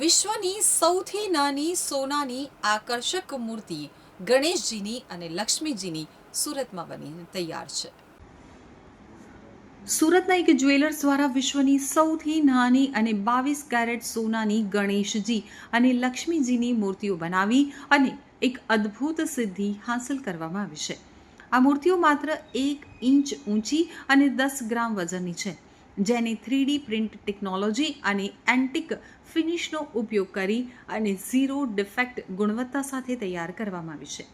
વિશ્વની સૌથી નાની સોનાની આકર્ષક મૂર્તિ ગણેશજીની અને લક્ષ્મીજીની સુરતમાં બનીને તૈયાર છે. સુરતના એક જ્વેલર્સ દ્વારા વિશ્વની સૌથી નાની અને બાવીસ કેરેટ સોનાની ગણેશજી અને લક્ષ્મીજીની મૂર્તિઓ બનાવી અને એક અદ્ભુત સિદ્ધિ હાંસલ કરવામાં આવી છે. આ મૂર્તિઓ માત્ર એક ઇંચ ઊંચી અને દસ ગ્રામ વજનની છે. જેને થ્રીડી પ્રિન્ટ ટેકનોલોજી અને એન્ટિક ફિનિશનો ઉપયોગ કરી અને ઝીરો ડિફેક્ટ ગુણવત્તા સાથે તૈયાર કરવામાં આવી છે.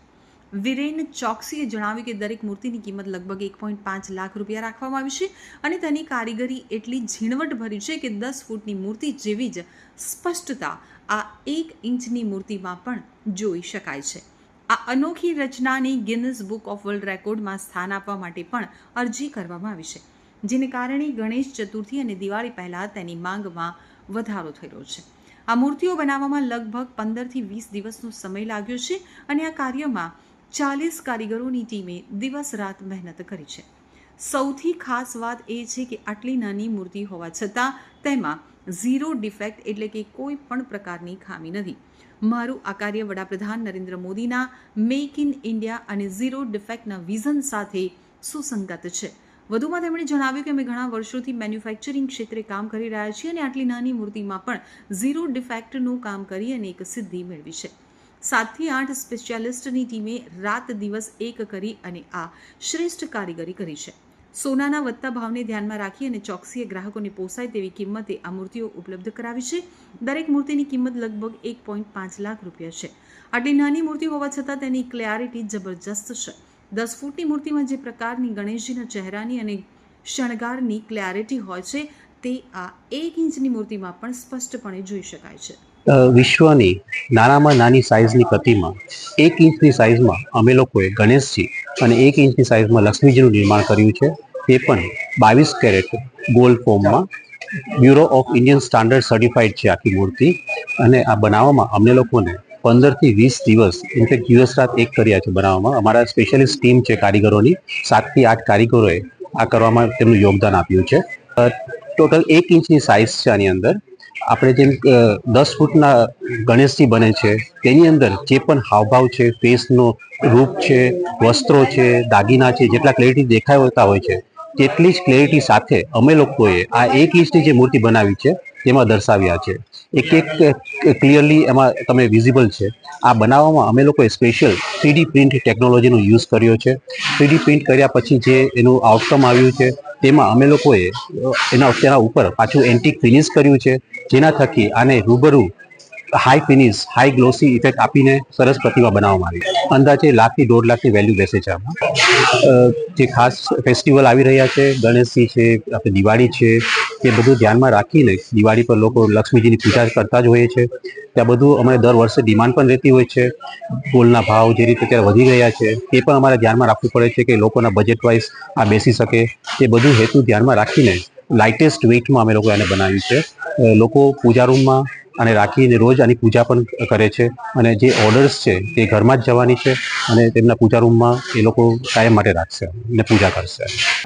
વિરેન ચોકસીએ જણાવ્યું કે દરેક મૂર્તિની કિંમત લગભગ એક પોઈન્ટ પાંચ લાખ રૂપિયા રાખવામાં આવી છે અને તેની કારીગરી એટલી ઝીણવટભરી છે કે દસ ફૂટની મૂર્તિ જેવી જ સ્પષ્ટતા આ એક ઇંચની મૂર્તિમાં પણ જોઈ શકાય છે. આ અનોખી રચનાની ગિનિસ બુક ઓફ વર્લ્ડ રેકોર્ડમાં સ્થાન આપવા માટે પણ અરજી કરવામાં આવી છે. જેને કારણે ગણેશ ચતુર્થી અને દિવાળી પહેલાં તેની માંગમાં વધારો થયો છે. આ મૂર્તિઓ બનાવવામાં લગભગ પંદરથી વીસ દિવસનો સમય લાગ્યો છે અને આ કાર્યમાં ચાલીસ કારીગરોની ટીમે દિવસ રાત મહેનત કરી છે. સૌથી ખાસ વાત એ છે કે આટલી નાની મૂર્તિ હોવા છતાં તેમાં ઝીરો ડિફેક્ટ એટલે કે કોઈ પણ પ્રકારની ખામી નથી. મારું આ કાર્ય વડાપ્રધાન નરેન્દ્ર મોદીના મેક ઇન ઇન્ડિયા અને ઝીરો ડિફેક્ટના વિઝન સાથે સુસંગત છે. વધુમાં તેમણે જણાવ્યું કે અમે ઘણા વર્ષોથી મેન્યુફેક્ચરિંગ ક્ષેત્રે કામ કરી રહ્યા છીએ અને આટલી નાની મૂર્તિમાં પણ ઝીરો ડિફેક્ટનું કામ કરી અને એક સિદ્ધિ મેળવી છે. સાતથી આઠ સ્પેશિયાલિસ્ટની ટીમે રાત દિવસ એક કરી અને આ શ્રેષ્ઠ કારીગરી કરી છે. સોનાના વધતા ભાવને ધ્યાનમાં રાખી અને ચોકસીએ ગ્રાહકોને પોસાય તેવી કિંમતે આ મૂર્તિઓ ઉપલબ્ધ કરાવી છે. દરેક મૂર્તિની કિંમત લગભગ એક પોઈન્ટ પાંચ લાખ રૂપિયા છે. આટલી નાની મૂર્તિ હોવા છતાં તેની ક્લેરિટી જબરજસ્ત છે. દસ ફૂટની મૂર્તિમાં જે પ્રકારની ગણેશજીના ચહેરાની અને શણગારની ક્લેરિટી હોય છે, તે આ એક ઇંચની મૂર્તિમાં પણ સ્પષ્ટપણે જોઈ શકાય છે. વિશ્વની નાનામાં નાની સાઇઝની પ્રતિમા, એક ઇંચની સાઇઝમાં અમે લોકોએ ગણેશજી અને એક ઇંચની સાઇઝમાં લક્ષ્મીજીનું નિર્માણ કર્યું છે. તે પણ બાવીસ કેરેટ ગોલ્ડ ફોર્મમાં bureau of Indian standard certified છે આખી મૂર્તિ. અને આ બનાવવામાં અમને લોકોને પંદરથી વીસ દિવસ ઇનફેક્ટ દિવસ રાત એક કર્યા છે બનાવવામાં. અમારા સ્પેશિયલિસ્ટ ટીમ છે કારીગરોની. સાતથી આઠ કારીગરોએ આ કરવામાં તેમનું યોગદાન આપ્યું છે. ટોટલ એક ઇંચની સાઇઝ છે આની અંદર. આપણે જેમ દસ ફૂટના ગણેશજી બને છે, તેની અંદર જે પણ હાવભાવ છે, ફેસનો રૂપ છે, વસ્ત્રો છે, દાગીના છે, જેટલા ક્લેરિટી દેખાતા હોય છે, તેટલી જ ક્લેરિટી સાથે અમે લોકોએ આ એક ઇંચની જે મૂર્તિ બનાવી છે તેમાં દર્શાવ્યા છે. એક એક ક્લિયરલી એમાં તમે વિઝિબલ છે. આ બનાવવામાં અમે લોકોએ સ્પેશિયલ થ્રીડી પ્રિન્ટ ટેકનોલોજીનો યુઝ કર્યો છે. થ્રીડી પ્રિન્ટ કર્યા પછી જે એનું આઉટકમ આવ્યું છે, તેમાં અમે લોકોએ એના તેના ઉપર પાછું એન્ટિક ફિનિશ કર્યું છે, જેના થકી આને રૂબરૂ high finish high glossy effect આપીને સરસ પ્રતિમા બનાવવામાં આવી. અંદાજે લાખથી દોઢ લાખની વેલ્યુ બેસે છે આમાં. જે ખાસ ફેસ્ટિવલ આવી રહ્યા છે, ગણેશજી છે, આપણે દિવાળી છે તે બધું ધ્યાનમાં રાખીને દિવાળી પર લોકો લક્ષ્મીજીની પૂજા કરતા જ હોઈએ છે. ત્યાં બધું અમારે દર વર્ષે ડિમાન્ડ પણ રહેતી હોય છે. ગોલના ભાવ જે રીતે અત્યારે વધી રહ્યા છે, એ પણ અમારે ધ્યાનમાં રાખવું પડે છે કે લોકોના બજેટ વાઇઝ આ બેસી શકે. એ બધું હેતુ ધ્યાનમાં રાખીને લાઇટેસ્ટ વેઇટમાં અમે લોકો એને બનાવ્યું છે. લોકો પૂજા રૂમમાં અને રાખીને રોજ આની પૂજા પણ કરે છે અને જે ઓર્ડર્સ છે તે ઘરમાં જ જવાની છે અને તેમના પૂજા રૂમમાં એ લોકો કાયમ માટે રાખશે અને પૂજા કરશે.